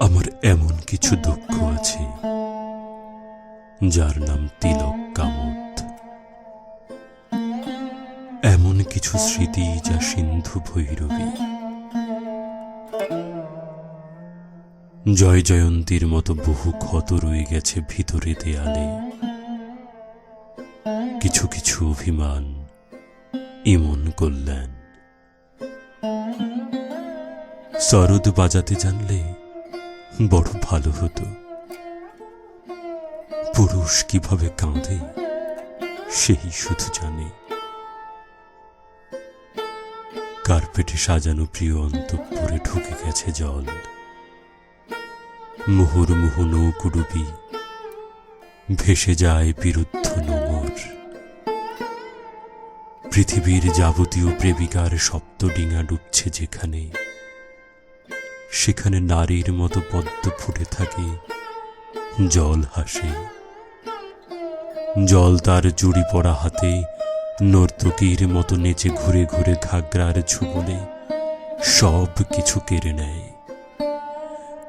আমার এমন কিছু দুঃখ আছে, যার নাম তিলক কামত। এমন কিছু স্মৃতি যা সিন্ধু ভৈরবী। জয় জয়ন্তীর মতো বহু ক্ষত রয়ে গেছে ভিতরে দেয়ালে। কিছু কিছু অভিমান ইমন কল্যাণ। সরদ বাজাতে জানলে বড় ভালো হতো। পুরুষ কীভাবে কাঁদে, সেই শুধু জানে। কার্পেটে সাজানো প্রিয় অন্তঃপুরে ঢুকে গেছে জল। মুহুর্মুহু নৌকুডুবি ভেসে যায় বিরুদ্ধ পৃথিবীর যাবতীয় প্রেমিকার সপ্তডিঙা ডুবছে যেখানে। সেখানে নারীর মতো পদ্ম ফুটে থাকে, জল হাসে। জল তার জুড়ি পড়া হাতে, নর্তকীর মতো নেচে ঘুরে ঘুরে ঘাগরার ঝুবলে সব কিছু কেড়ে নেয়।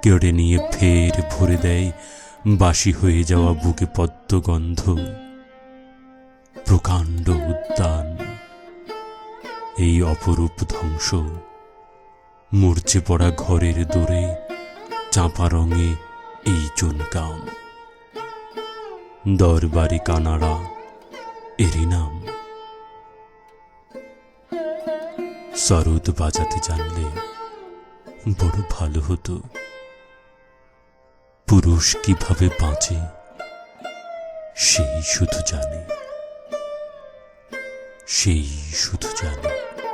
কেড়ে নিয়ে ফের ভরে দেয় বাসি হয়ে যাওয়া বুকে পদ্মগন্ধ। প্রকাণ্ড উদ্যান এই অপরূপ ধ্বংস। মূর্ছে পড়া ঘরের দোরে চাঁপা রঙে এই চুনকাম। দরবারি কানাড়া, এরই নাম। সরোদ বাজাতে জানলে বড় ভালো হতো। পুরুষ কীভাবে বাঁচে, সেই শুধু জানে। সেই শুধু জানো।